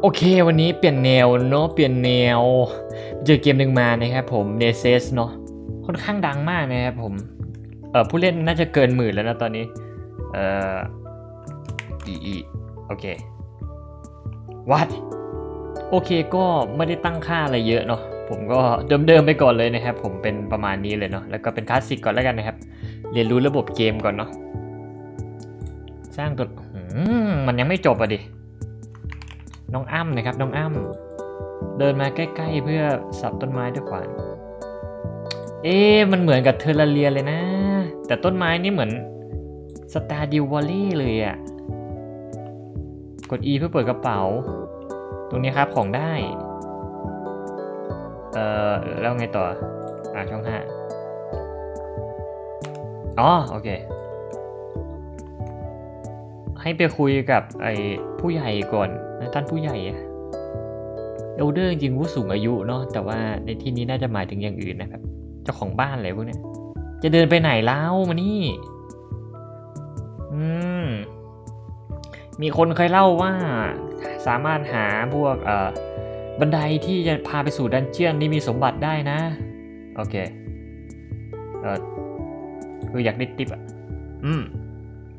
โอเค วันนี้เปลี่ยนแนวเนาะเปลี่ยนแนว เจอเกมหนึ่งมานะครับผมเนเซสเนาะค่อนข้างดังมากนะครับผมเออผู้เล่นน่าจะเกินหมื่นแล้วนะตอนนี้ เอออีอีโอเควัดโอเคก็ไม่ได้ตั้งค่าอะไรเยอะเนาะผมก็เดิมๆไปก่อนเลยนะครับ ผมเป็นประมาณนี้เลยเนาะแล้วก็เป็นคลาสสิกก่อนแล้วกันนะครับ เรียนรู้ระบบเกมก่อนเนาะสร้างตัวมมันยังไม่จบอะดิ น้องอ้ำนะครับ น้องอ้ำเดินมาใกล้ ๆ เพื่อสับต้นไม้ด้วยขวาน เอ๊มันเหมือนกับเทอร์ราเรียเลยนะ แต่ต้นไม้นี่เหมือนสตาร์ดิววอลลี่เลยอะกด E เพื่อเปิดกระเป๋า ตรงนี้ครับของได้ เอ่อ แล้วไงต่อ อ่าช่องห้าอ๋อ โอเค ให้ไปคุยกับไอ้ผู้ใหญ่ก่อน นะท่านผู้ใหญ่อะเอลเดอร์จริงผู้สูงอายุเนาะแต่ว่าในที่นี้น่าจะหมายถึงอย่างอื่นนะครับ เจ้าของบ้านอะไรพวกเนี้ยจะเดินไปไหนแล้วมานี่ อืม มีคนเคยเล่าว่าสามารถหาพวกเอ่อบันไดที่จะพาไปสู่ดันเจียนที่มีสมบัติได้นะ โอเค เออคืออยากได้ติปอะ อืม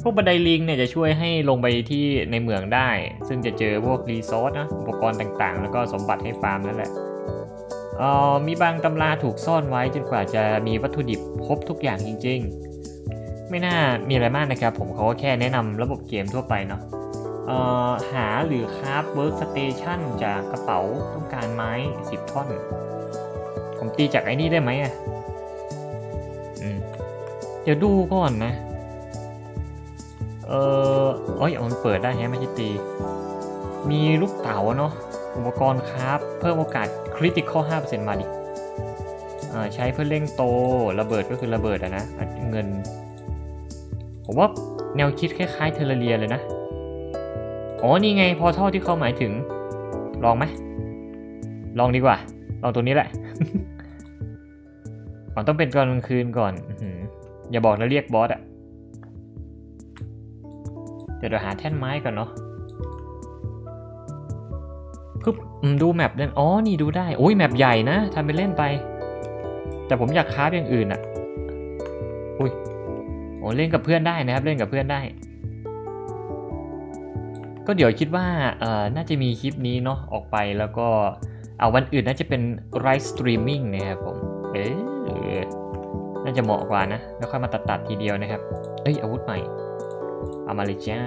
พวกบันไดลิงเนี่ยจะช่วยให้ลงไปที่ในเมืองได้ ซึ่งจะเจอพวกรีซอสนะอุปกรณ์ต่างๆ แล้วก็สมบัติให้ฟาร์มนั่นแหละเอ่อมีบางตำราถูกซ่อนไว้จนกว่าจะมีวัตถุดิบครบทุกอย่างจริง ๆ ไม่น่ามีอะไรมากนะครับ ผมเขาก็แค่แนะนำระบบเกมทั่วไปเนาะหาหรือคราฟเวิร์กสเตชันจากกระเป๋าต้องการไม้ 10 ท่อน ผมตีจากไอ้นี่ได้ไหมอะเดี๋ยวดูก่อนนะ เออเอ้ยเอามันเปิดได้แฮะไม่ใช่ตี มีลูกเต๋าเนาะ อุปกรณ์ครับ เพิ่มโอกาสคริติคอล5%มาดิอ่าใช้เพื่อเร่งโต ระเบิดก็คือระเบิดอะนะอัดเงิน ผมว่าแนวคิดคล้ายๆเทอร์เรียเลยนะ อ๋อ นี่ไงพอท่อที่เขาหมายถึง ลองไหม ลองดีกว่า ลองตัวนี้แหละมันต้องเป็นตอนกลางคืนก่อน อย่าบอกนะเรียกบอสอะ ดี๋ยวเราหาแท่นไม้ก่อนเนาะปึ๊บอืมดูแมปเล่นอ๋อ นี่ดูได้ โอ้ย แมปใหญ่นะทำไปเล่นไป แต่ผมอยากค้าอย่างอื่นอะอุ้ยโอ้เล่นกับเพื่อนได้นะครับ เล่นกับเพื่อนได้ ก็เดี๋ยวคิดว่าเอ่อน่าจะมีคลิปนี้เนาะ ออกไปแล้วก็ เอาวันอื่นน่าจะเป็นไ i ฟ์สตรีมมิ่งนะครับผม เอ๊ะน่าจะเหมาะกว่านะ แล้วค่อยมาตัดๆทีเดียวนะครับ เอ้ย อาวุธใหม่ อามาเลยจ้า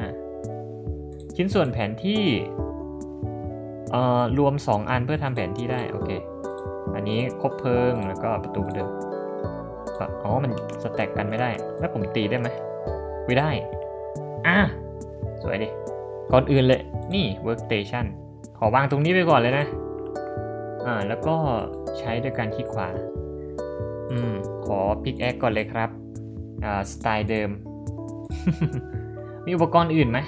ชิ้นส่วนแผนที่เอ่อรวม 2 อันเพื่อทำแผนที่ได้ โอเค อันนี้ครบเพลิงแล้วก็ประตูเดิมอ๋อ มันสแต็กกันไม่ได้ แล้วผมตีได้ไหมไม่ได้ อะ สวยดิ ก่อนอื่นเลย นี่ workstation ขอวางตรงนี้ไปก่อนเลยนะ อ่า แล้วก็ใช้ด้วยการคลิกขวา อืม ขอพิกแอคก่อนเลยครับ อ่า สไตล์เดิม มีอุปกรณ์อื่นไหม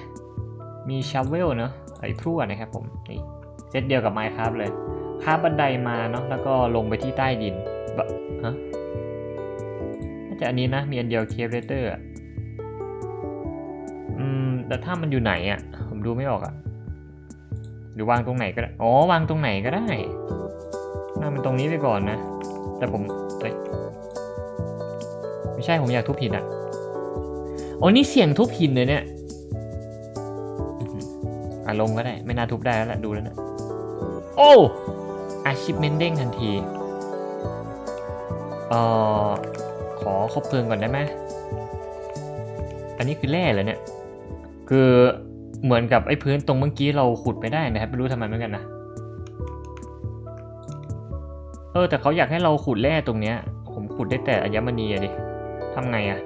มีชาเวลเนอะไอ้พรั่วนะครับผมนี่เซตเดียวกับไมค์ครับเลยคาบบันไดมาเนาะแล้วก็ลงไปที่ใต้ดินบะฮะน่าจะอันนี้นะมีอันเดียวเคเรเตอร์อืมแต่ถ้ามันอยู่ไหนอะ่ะ ผมดูไม่ออกอะ่ะหรือวางตรงไหนก็ได้อ๋อวางตรงไหนก็ได้น่ามันตรงนี้ไปก่อนนะ แต่ผมเอ้ยไม่ใช่ผมอยากทุบผิดอะ โอ้นี่เสียงทุบหินเลยเนี่ยอื้อหืออะลงก็ได้ ไม่น่าทุบได้แล้วแหละดูแล้วนะโอ้อาชิพเมนเด้งทันทีเอ่อขอคบเพลิงก่อนได้ไหมอันนี้คือแร่เหรอเนี่ย คือเหมือนกับไอ้พื้นตรงเมื่อกี้เราขุดไปได้นะครับ ไม่รู้ทำไมเหมือนกันนะ เออ แต่เขาอยากให้เราขุดแร่ตรงเนี้ย ผมขุดได้แต่อัญมณีอะดิทำไงอะ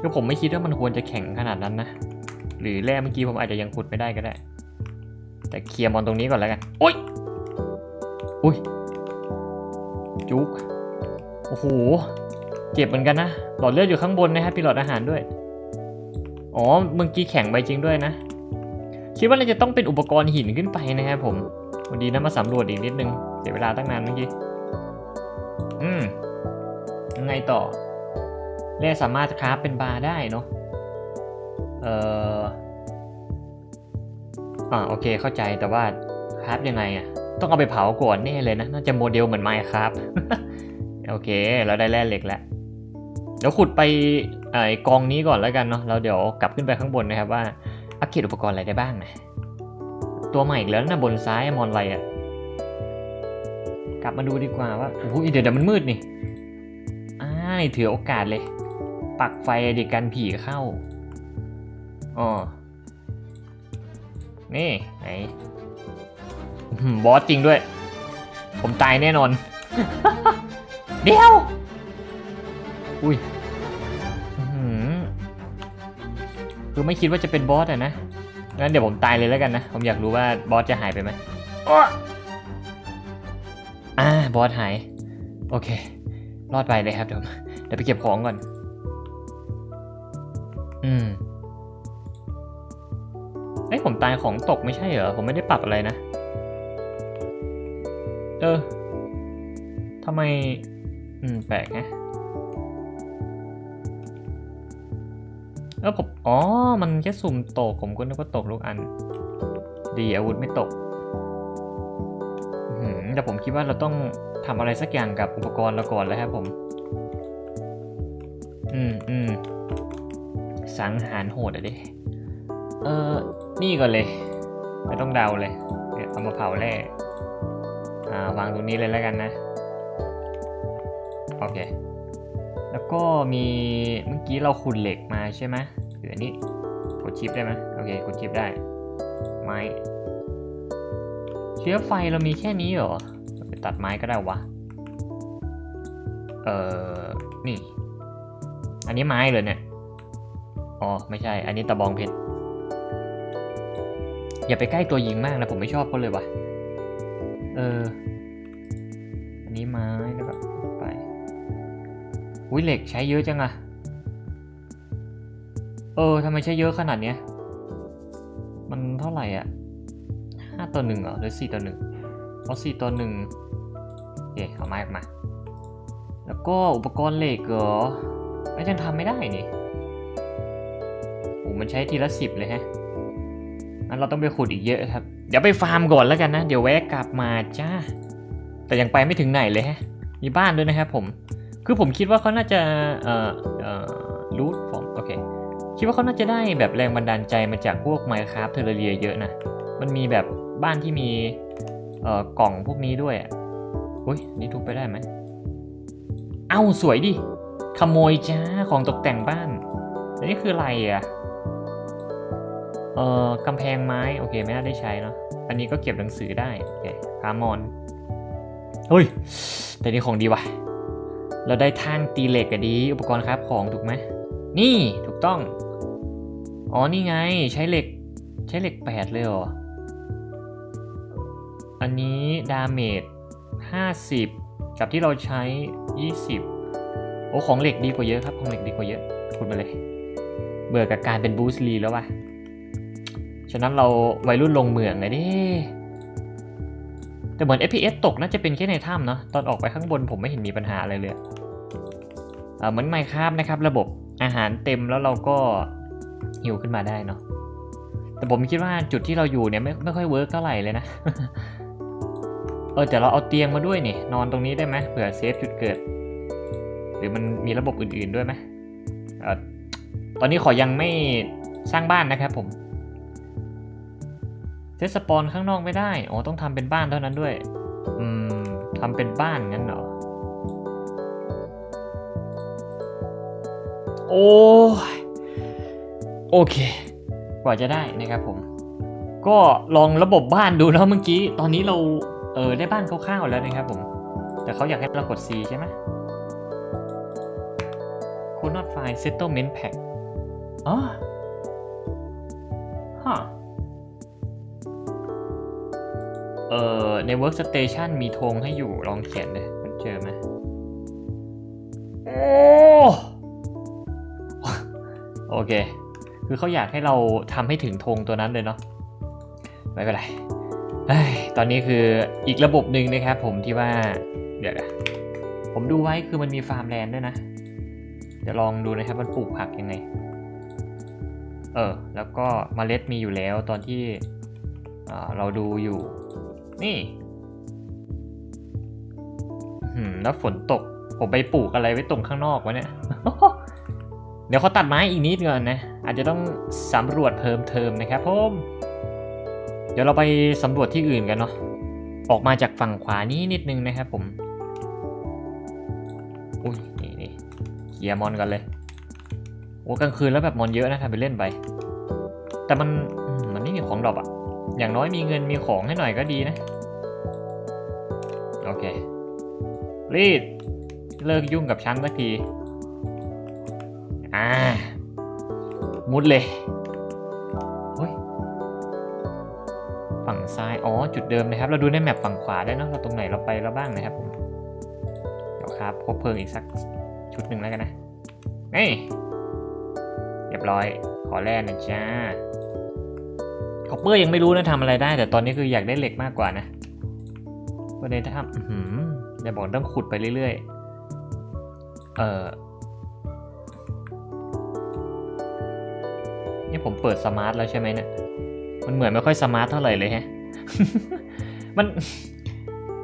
คือผมไม่คิดว่ามันควรจะแข็งขนาดนั้นนะ หรือแร่เมื่อกี้ผมอาจจะยังขุดไม่ได้ก็ได้ แต่เคลียร์มอนตรงนี้ก่อนแล้วกันโอ๊ยอุ้ยจุกโอ้โห เจ็บเหมือนกันนะ หลอดเลือดอยู่ข้างบนนะครับมีหลอดอาหารด้วย อ๋อ เมื่อกี้แข็งไปจริงด้วยนะ คิดว่าน่าจะต้องเป็นอุปกรณ์หินขึ้นไปนะครับผมวันดีนะมาสำรวจอีกนิดนึง เสียเวลาตั้งนานเมื่อกี้ อืมยังไงต่อ แร่สามารถคราฟเป็นบาร์ได้เนาะเอออ่าโอเคเข้าใจแต่ว่าคราฟยังไงอะต้องเอาไปเผาก่อนแน่เลยนะ น่าจะโมเดลเหมือนไมค์ครับโอเค เราได้แร่เหล็กแล้วเดี๋ยวขุดไปไอ้กองนี้ก่อนแล้วกันเนาะแล้วเดี๋ยวกลับขึ้นไปข้างบนนะครับว่าอัปเกรดอุปกรณ์อะไรได้บ้างนะตัวใหม่อีกแล้วนะบนซ้ายมอนอะไรอะกลับมาดูดีกว่าว่าโอ้โหเดี๋ยวเดี๋ยวมันมืดนี่อ่าถือโอกาสเลย ปักไฟดิกันผีเข้าอ๋อนี่ไหนอื้อหือบอสจริงด้วย ผมตายแน่นอน เดี๋ยว อุ้ยอื้อหือคือไม่คิดว่าจะเป็นบอสอะนะ งั้นเดี๋ยวผมตายเลยแล้วกันนะ ผมอยากรู้ว่าบอสจะหายไปไหมอ๊ะอ่าบอสหาย โอเค รอดไปเลยครับเดี๋ยวเดี๋ยวไปเก็บของก่อน อืมเอ้ผมตายของตกไม่ใช่เหรอ ผมไม่ได้ปรับอะไรนะ เออทำไม อืม แปลกนะเออผม อ๋อ มันแค่สุ่มตก ผมก็นึกว่าตกลูกอัน ดีอาวุธไม่ตกแต่ผมคิดว่าเราต้องทำอะไรสักอย่างกับอุปกรณ์เราก่อนแล้วครับผม อืมอืม สังหารโหดอะดิเออนี่ก่อนเลย ไม่ต้องเดาเลยเดี๋ยวเอามาเผาแร่อ่าวางตรงนี้เลยแล้วกันนะ โอเค แล้วก็มีเมื่อกี้เราขุดเหล็กมาใช่ไหมหรืออันนี้กดชิปได้ไหมโอเคกดชิปได้ ไม้ เชื้อไฟเรามีแค่นี้เหรอไปตัดไม้ก็ได้วะ เออนี่ อันนี้ไม้เลยเนี่ย อ๋อ ไม่ใช่ อันนี้ตะบองเพชร อย่าไปใกล้ตัวยิงมากนะ ผมไม่ชอบเขาเลยว่ะ เออ อันนี้ไม้แล้วก็ไป อุ้ยเหล็กใช้เยอะจังอะเออทำไมใช้เยอะขนาดเนี้ย มันเท่าไหร่อะห้าต่อหนึ่งเหรอ หรือสี่ต่อหนึ่งเอาสี่ต่อหนึ่งโอเคเอาไม้ออกมา แล้วก็อุปกรณ์เหล็กเหรอไม่ยังทำไม่ได้นี่ มันใช้ทีละสิบเลยฮะงั้นเราต้องไปขุดอีกเยอะครับ เดี๋ยวไปฟาร์มก่อนแล้วกันนะ เดี๋ยวแวะกลับมาจ้า แต่ยังไปไม่ถึงไหนเลยฮะ มีบ้านด้วยนะครับผม คือผมคิดว่าเขาน่าจะ เอ่อ เอ่อรูทผมโอเค คิดว่าเขาน่าจะได้แบบแรงบันดาลใจมาจากพวก Minecraft เทอร์เรียเยอะนะ มันมีแบบบ้านที่มี เอ่อ กล่องพวกนี้ด้วยอะอุ้ย นี่ทุบไปได้ไหม เอ้า สวยดิ ขโมยจ้า ของตกแต่งบ้าน อันนี้คืออะไรอะ อ่อกำแพงไม้ โอเค ไม่น่าได้ใช้เนาะอันนี้ก็เก็บหนังสือได้โอเคพามอนเฮ้ย แต่นี่ของดีว่ะ เราได้ท่านตีเหล็กอะดี อุปกรณ์ครับของถูกไหม นี่ถูกต้อง อ๋อ นี่ไงใช้เหล็ก ใช้เหล็กแปดเลยเหรอ อันนี้ดาเมจ50กับที่เราใช้20โอ้ ของเหล็กดีกว่าเยอะครับ ของเหล็กดีกว่าเยอะคุณมาเลย เบื่อกับการเป็นบูสลีแล้วว่ะ ฉะนั้นเราวัยรุ่นลงเมืองเลยดิ แต่เหมือน FPS ตกน่าจะเป็นแค่ในถ้ำเนาะ ตอนออกไปข้างบนผมไม่เห็นมีปัญหาอะไรเลยเหมือนไมค r a f t นะครับ ระบบอาหารเต็มแล้วเราก็หิวขึ้นมาได้เนาะ แต่ผมคิดว่าจุดที่เราอยู่เนี่ยไม่ไม่ค่อยเวิร์กเท่าไหร่เลยนะ เออแต่เราเอาเตียงมาด้วยนี่ นอนตรงนี้ได้ไหมเผื่อเซฟจุดเกิด หรือมันมีระบบอื่นๆด้วยไหมออตอนนี้ขอยังไม่สร้างบ้านนะครับผม เซตสปอนข้างนอกไม่ได้อ๋อต้องทำเป็นบ้านเท่านั้นด้วย อืมทำเป็นบ้านงั้นเหรอ โอ้ยโอเค กว่าจะได้นะครับผม ก็ลองระบบบ้านดูแล้วเมื่อกี้ ตอนนี้เรา เออได้บ้านคร่าวๆแล้วนะครับผม แต่เขาอยากให้เรากด C ใช่ไหม Could not find settlement pack อ๋อฮะ เอ่อใน workstation มีธงให้อยู่ลองเขียนเลยมันเจอไหมโอ้โอเค คือเขาอยากให้เราทำให้ถึงธงตัวนั้นเลยเนาะไม่เป็นไรเอ้ยตอนนี้คืออีกระบบหนึ่งนะครับผมที่ว่า เดี๋ยวผมดูไว้คือมันมีฟาร์มแลนด์ด้วยนะ เดี๋ยวลองดูนะครับมันปลูกผักยังไง เออ แล้วก็เมล็ดมีอยู่แล้วตอนที่เราดูอยู่ นี่หืมแล้วฝนตก ผมไปปลูกอะไรไว้ตรงข้างนอกวะเนี่ย เดี๋ยวเขาตัดไม้อีกนิดก่อนนะ อาจจะต้องสำรวจเพิ่มเติมนะครับผมเดี๋ยวเราไปสำรวจที่อื่นกันเนาะ ออกมาจากฝั่งขวานี้นิดนึงนะครับผม อุ้ยนี่นี่เคียร์มอนกันเลย โอ้กลางคืนแล้วแบบมอนเยอะนะทำไปเล่นไป แต่มันมมันไม่มีของดรอปอะอย่างน้อยมีเงินมีของให้หน่อยก็ดีนะ โอเค รีด เลิกยุ่งกับฉันสักที อ่า มุดเลยเฮ้ย ฝั่งซ้าย อ๋อ จุดเดิมนะครับ เราดูในแมปฝั่งขวาได้เนะเราตรงไหนเราไปแล้วบ้างนะครับ เดี๋ยวครับ พบเพลิงอีกสักชุดหนึ่งแล้วกันนะ นี่ เรียบร้อย ขอแร่นะจ้าคอปเปอร์ยังไม่รู้นะทำอะไรได้ แต่ตอนนี้คืออยากได้เหล็กมากกว่านะ ประเด็นถ้าทำอื้อหืออย่าบอกต้องขุดไปเรื่อยๆ เออนี่ผมเปิดสมาร์ทแล้วใช่ไหมเนี่ย มันเหมือนไม่ค่อยสมาร์ทเท่าไหร่เลยแฮะ มัน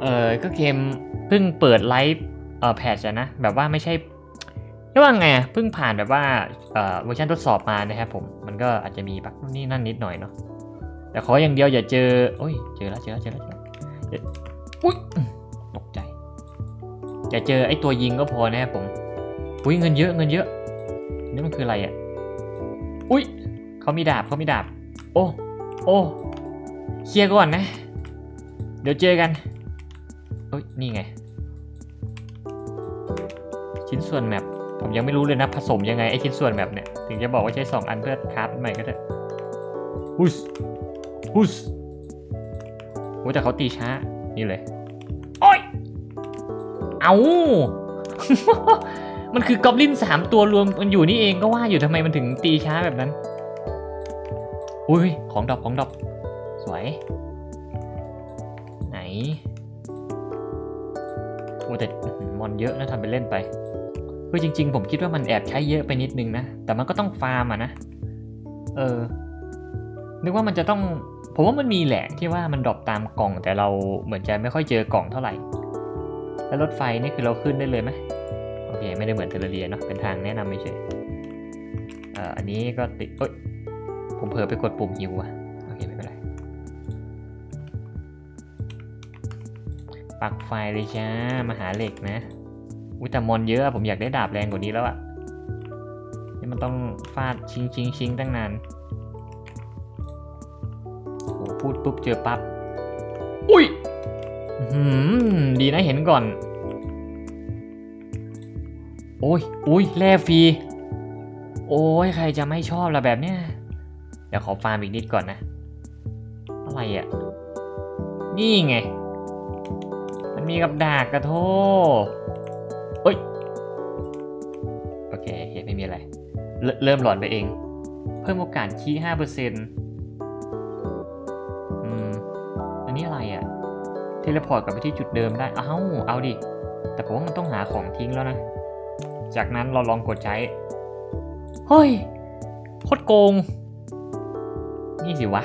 เออก็เกมเพิ่งเปิดไลฟ์เอ่อแพทชนะ แบบว่าไม่ใช่เรียกว่าไงอะเพิ่งผ่านแบบว่าเอ่อเวอร์ชันทดสอบมานะครับผม มันก็อาจจะมีบั๊กนู่นนี่นั่นนิดหน่อยเนาะ แต่ขออย่างเดียวอย่าเจอ โอ้ย เจอแล้วเจอแล้วเจอแล้วเจ อุ้ยตกใจอย่าเจอไอ้ตัวยิงก็พอนะผม อุ้ยเงินเยอะเงินเยอะ นี่มันคืออะไรอะ อุ้ยเขามีดาบเขามีดาบ โอ้ โอ้เคลียร์ก่อนนะ เดี๋ยวเจอกันเอ้ยนี่ไง ชิ้นส่วนแมปผมยังไม่รู้เลยนะผสมยังไงไอชิ้นส่วนแมปเนี่ย ถึงจะบอกว่าใช้ 2 อันเพื่อคราฟอันใหม่ก็ได้ฮุสฮุสโอ้แต่เขาตีช้า นี่เลย โอ้ย เอา มันคือกอบลินสามตัวรวมกันอยู่นี่เองก็ว่าอยู่ทำไมมันถึงตีช้าแบบนั้น อุ้ย ของดอกของดอก สวย ไหนโอ้แต่อื้อหือมอนเยอะนะทำไปเล่นไปเฮ้ยจริง ๆ ผมคิดว่ามันแอบใช้เยอะไปนิดนึงนะ แต่มันก็ต้องฟาร์มอะนะ เออ นึกว่ามันจะต้อง ผมว่ามันมีแหละที่ว่ามันดรอปตามกล่องแต่เราเหมือนจะไม่ค่อยเจอกล่องเท่าไหร่ แล้วรถไฟนี่คือเราขึ้นได้เลยไหมโอเคไม่ได้เหมือนเทเลเรียเนาะเป็นทางแนะนำไม่ใช่เอ่ออันนี้ก็ติดเอ้ยผมเผลอไปกดปุ่มฮิวอะโอเคไม่เป็นไรปักไฟเลยจ้ามาหาเหล็กนะอุ้ยแต่มอนเยอะผมอยากได้ดาบแรงกว่านี้แล้วอะนี่มันต้องฟาดชิงชิงชิงตั้งนาน พูดปุ๊บเจอปั๊บ อุ้ยหืมดีนะเห็นก่อน โอ้ยอุ้ยแร่ฟรี โอ้ยใครจะไม่ชอบล่ะแบบเนี้ย เดี๋ยวขอฟาร์มอีกนิดก่อนนะ อะไรอะ่ะ นี่ไง มันมีกับดากกระโทเอ้ย โอเคโอเคไม่มีอะไรเรเริ่มหลอนไปเอง เพิ่มโอกาสคีห้าเปอร์เซ็นต์ เลพอร์ตกลับไปที่จุดเดิมได้เอ้าเอาดิ แต่ผมว่ามันต้องหาของทิ้งแล้วนะ จากนั้นเราลองกดใช้ เฮ้ยโคตรโกง นี่สิวะ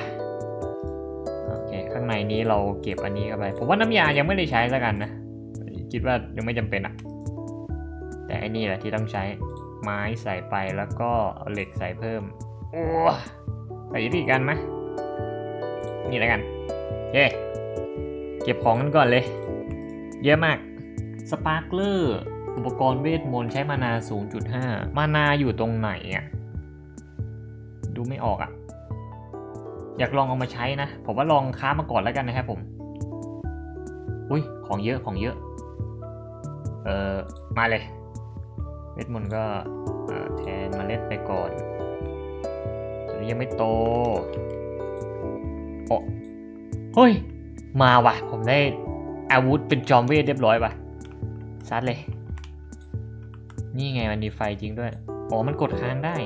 โอเค ข้างในนี้เราเก็บอันนี้เข้าไป ผมว่าน้ำยายังไม่ได้ใช้สักกันนะ คิดว่ายังไม่จำเป็นอะแต่อันนี้แหละที่ต้องใช้ ไม้ใส่ไปแล้วก็เหล็กใส่เพิ่ม โอ้ใส่ที่กันไหมนี่แล้วกันโอเค เก็บของกันก่อนเลย เยอะมากสปาร์คเลอร์อุปกรณ์เวทมนต์ใช้มานา 0.5 มานาอยู่ตรงไหนอะ ดูไม่ออกอะ อยากลองเอามาใช้นะ ผมว่าลองค้ามาก่อนแล้วกันนะครับผม อุ้ย ของเยอะ ของเยอะ เออมาเลย เวทมนต์ก็แทนเมาเล็ดไปก่อนตอนนี้ยังไม่โตโอ้เฮ้ย มาว่ะ ผมได้อาวุธเป็นจอมเวทเรียบร้อยว่ะซัดเลย นี่ไงมันมีไฟจริงด้วย อ๋อ มันกดค้างได้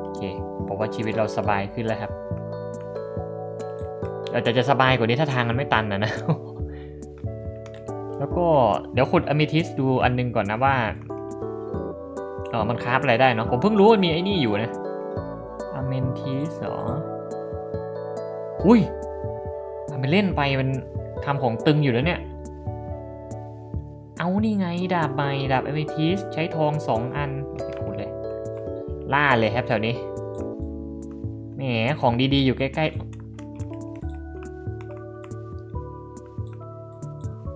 โอเคผมว่าชีวิตเราสบายขึ้นแล้วครับเออแต่จะสบายกว่านี้ถ้าทางมันไม่ตันนะนะ แล้วก็เดี๋ยวขุดอะมิทิสดูอันนึงก่อนนะว่าเออมันคราฟอะไรได้เนาะ ผมเพิ่งรู้ว่ามีไอ้นี่อยู่นะอเมนทีสเหรอ อุ้ย ทำไปเล่นไปมันทำของตึงอยู่แล้วเนี่ย เอานี่ไงดาบใบดาบเอเมทีสใช้ทองสองอันไปขุดเลย ล่าเลยครับแถวนี้ แหมของดีๆอยู่ใกล้ๆ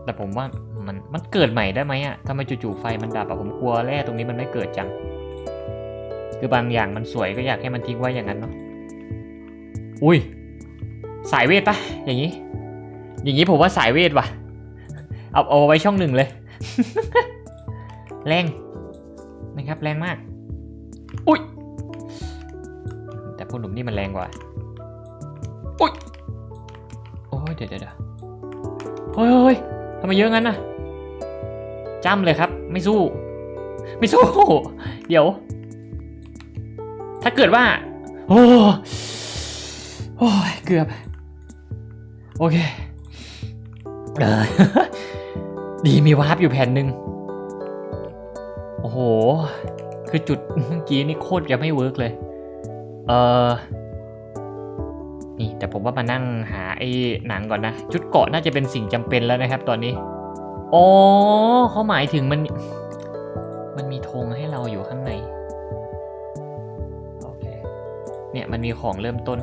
แต่ผมว่ามันมันเกิดใหม่ได้ไหมอะทำไมจู่ๆไฟมันดับอะผมกลัวแร่ตรงนี้มันไม่เกิดจัง คือบางอย่างมันสวยก็อยากให้มันทิ้งไว้อย่างนั้นเนาะ อุ้ย สายเวทปะอย่างนี้ อย่างนี้ผมว่าสายเวทว่ะ เอาเอาไว้ช่องหนึ่งเลย แรงนะครับแรงมาก อุ้ย แต่พวกหนุ่มนี่มันแรงกว่า อุ้ย โอ้ยเดี๋ยวเดี๋ยวเฮ้ยเฮ้ยเฮ้ยทำไมเยอะงั้นน่ะจ้ำเลยครับ ไม่สู้ ไม่สู้ เดี๋ยว ถ้าเกิดว่า โอ้โอ้ยเกือบ โอเคเออดีมีวาร์ปอยู่แผ่นหนึ่งโอ้โห คือจุดเมื่อกี้นี่โคตรจะไม่เวิร์กเลย เออนี่แต่ผมว่ามานั่งหาไอ้หนังก่อนนะ ชุดเกาะน่าจะเป็นสิ่งจำเป็นแล้วนะครับตอนนี้อ๋อเขาหมายถึงมัน มันมีธงให้เราอยู่ข้างในโอเคเนี่ยมันมีของเริ่มต้น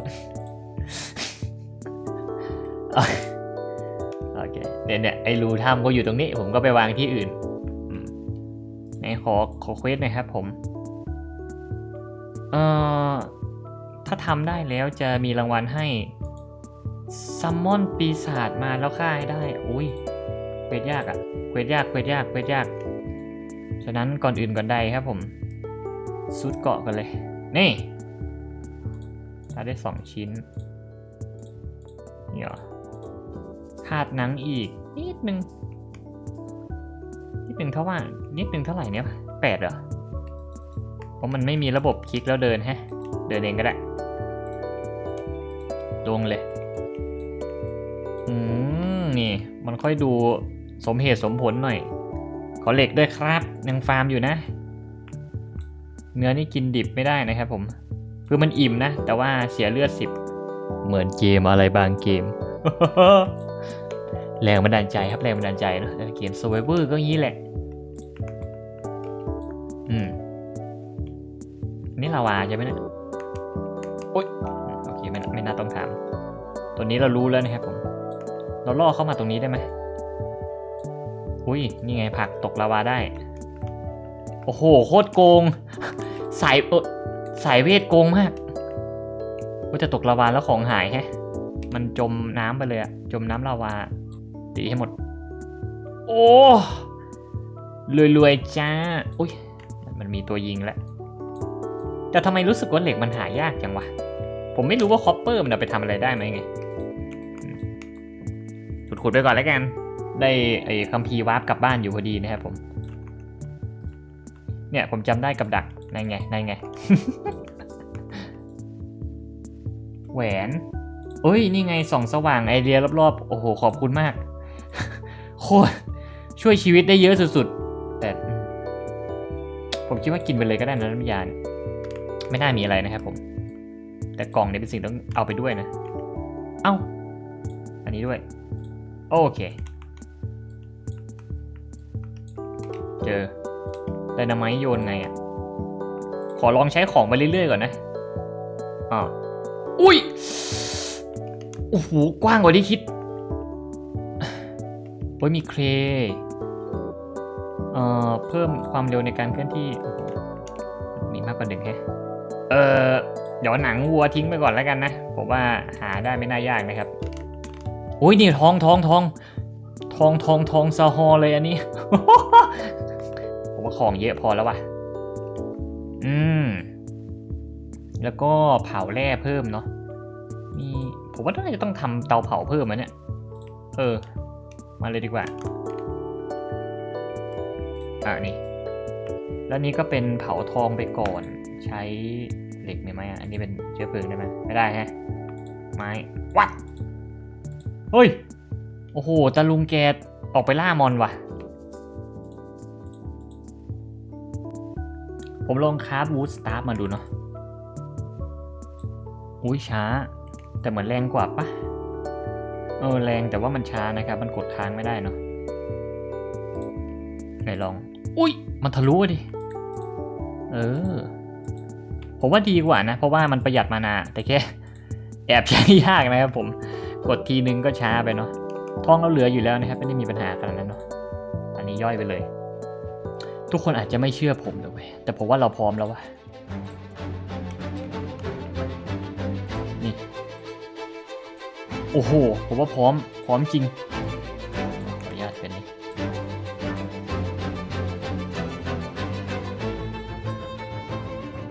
โอเคเนี่ยเนี่ยไอ้รูถ้ำก็อยู่ตรงนี้ ผมก็ไปวางที่อื่นอืมไหนขอขอเควสหน่อยครับผม เอ่อ ถ้าทำได้แล้วจะมีรางวัลให้ซัมมอนปีศาจมาแล้วฆ่าให้ได้ อุ้ยเควสยากอะเควสยากเควสยากเควสยาก ฉะนั้นก่อนอื่นก่อนใดครับผมซุดเกาะกันเลย นี่ถ้าได้สองชิ้นนี่เหรอาดหนังอีก นิดนึงนิดนึงเท่าว่านิดนึงเท่าไหร่เนี่ยแปดเหรอเพราะมันไม่มีระบบคลิกแล้วเดินฮะ เดินเองก็ได้ลงเลย อืม นี่ มันค่อยดูสมเหตุสมผลหน่อย ขอเหล็กด้วยครับ ยังฟาร์มอยู่นะ เนื้อนี่กินดิบไม่ได้นะครับผม คือมันอิ่มนะ แต่ว่าเสียเลือดสิบ เหมือนเกมอะไรบางเกม แรงบันดาลใจครับแรงบันดาลใจเนอะเกม Survivor ก็งี้แหละ อืม นี่ลาวาใช่ไหมเนี่ยโอ๊ยโอเคไม่ไม่น่าต้องถาม ตัวนี้เรารู้แล้วนะครับผม เราล่อเข้ามาตรงนี้ได้ไหมอุ้ย นี่ไงผักตกลาวาได้ โอ้โห โคตรโกง สายเออสายเวทโกงมากว่าจะตกลาวาแล้วของหายแฮะ มันจมน้ำไปเลยอะจมน้ำลาวา ตีให้หมด โอ้รวยๆจ้า อุ้ย มันมีตัวยิงแล้ว แต่ทำไมรู้สึกว่าเหล็กมันหายากจังวะ ผมไม่รู้ว่าคอปเปอร์มันเอาไปทำอะไรได้ไหมไงอืมขุดๆไปก่อนแล้วกัน ได้ไอ้คัมภีร์วาร์ปกลับบ้านอยู่พอดีนะครับผม เนี่ยผมจำได้กับดักนั่นไงนั่นไง แหวนเอ้ย นี่ไงส่องสว่างไอเดียรอบๆ โอ้โห ขอบคุณมาก โคตรช่วยชีวิตได้เยอะสุดๆ แต่ ผมคิดว่ากินไปเลยก็ได้นะน้ำยาเนี่ยไม่น่ามีอะไรนะครับผม แต่กล่องเนี่ยเป็นสิ่งต้องเอาไปด้วยนะ เอ้า อันนี้ด้วย โอเค เจอไดนาไมโยนไงอะ ขอลองใช้ของไปเรื่อยๆก่อนนะอ่าอุ้ยโอ้โหกว้างกว่าที่คิด อ้ยมีเครเอ่อเพิ่มความเร็วในการเคลื่อนที่ มีมากกว่าหนึ่งแฮะเออเดี๋ยวหนังวัวทิ้งไปก่อนแล้วกันนะ ผมว่าหาได้ไม่น่ายากนะครับอุ้ยนี่ทองทองทองทองทองทองซาฮอเลยอันนี้ ผมว่าของเยอะพอแล้ววะอืม แล้วก็เผาแร่เพิ่มเนาะมีผมว่าน่าจะต้องทำเตาเผาเพิ่มอะเนี่ย เออ มาเลยดีกว่า อะนี่ แล้วนี้ก็เป็นเผาทองไปก่อน ใช้เหล็กได้ไหมอะ อันนี้เป็นเชื้อเพลิงได้ไหมไม่ได้ฮะ ไม้ วัด เฮ้ย โอ้โหตาลุงแกออกไปล่ามอนว่ะ ผมลองคราฟวูดสตาร์มาดูเนาะ อุ้ยช้า แต่เหมือนแรงกว่าปะ เออแรงแต่ว่ามันช้านะครับ มันกดค้างไม่ได้เนาะไหนลอง อุ้ย มันทะลุอะดิ เออ ผมว่าดีกว่านะ เพราะว่ามันประหยัดมานาแต่แค่ แอบใช้ยากนะครับผม กดทีนึงก็ช้าไปเนาะท้องเราเหลืออยู่แล้วนะครับ ไม่ได้มีปัญหาขนาดนั้นเนาะ อันนี้ย่อยไปเลย ทุกคนอาจจะไม่เชื่อผมเลยเว้ยแต่ผมว่าเราพร้อมแล้ววะ โอ้โห ผมว่าพร้อม พร้อมจริง ขออนุญาตเป็นนี้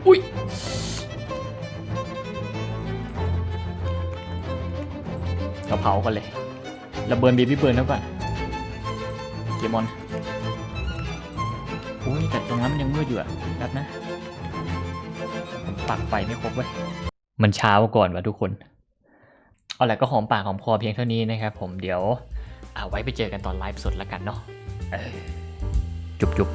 อุ้ยเราเผากันเลยระเบิดบีบพี่เบิร์นแล้วก่อนเกมอนอุ้ยแต่ตรงนั้นมันยังมืดอยู่อะแบบนะ ผมปักไฟไม่ครบเว้ย มันเช้าก่อนวะทุกคน เอาแหละก็หอมปากหอมคอเพียงเท่านี้นะครับผมเดี๋ยวเอาไว้ไปเจอกันตอนไลฟ์สดแล้วกันเนาะจุบจุบ